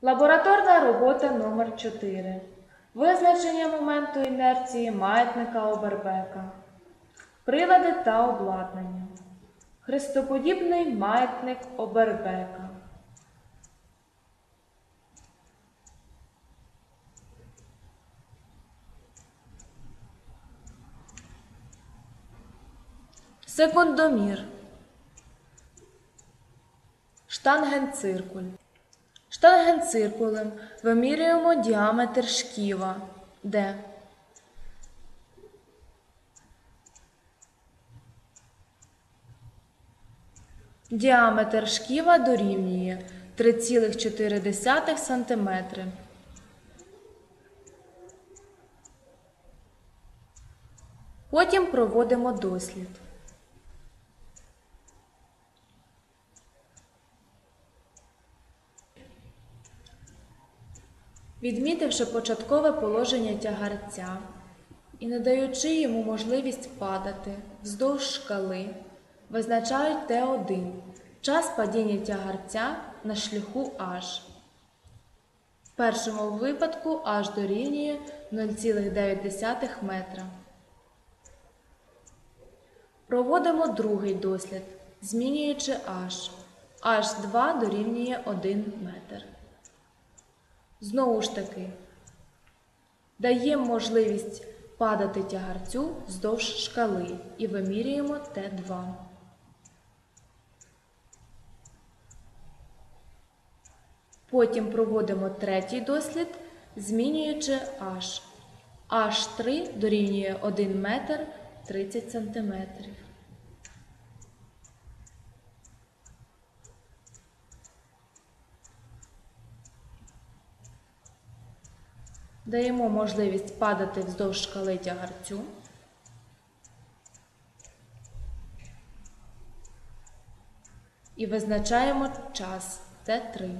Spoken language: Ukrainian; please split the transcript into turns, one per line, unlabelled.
Лабораторна робота номер 4 Визначення моменту інерції маятника Обербека. Прилади та обладнання. Хрестоподібний маятник Обербека. Секундомір. Штангенциркуль. Штангенциркулем вимірюємо діаметр шківа, де діаметр шківа дорівнює 3,4 см. Потім проводимо дослід. Відмітивши початкове положення тягарця і не даючи йому можливість падати вздовж шкали, визначають Т1 час падіння тягарця на шляху H. В першому випадку H дорівнює 0,9 метра. Проводимо другий дослід, змінюючи H. H2 дорівнює 1 метр. Знову ж таки, даємо можливість падати тягарцю вздовж шкали і вимірюємо Т2. Потім проводимо третій дослід, змінюючи H. H3 дорівнює 1 метр 30 сантиметрів. Даємо можливість падати вздовж шкали тягарцю. І визначаємо час Т3.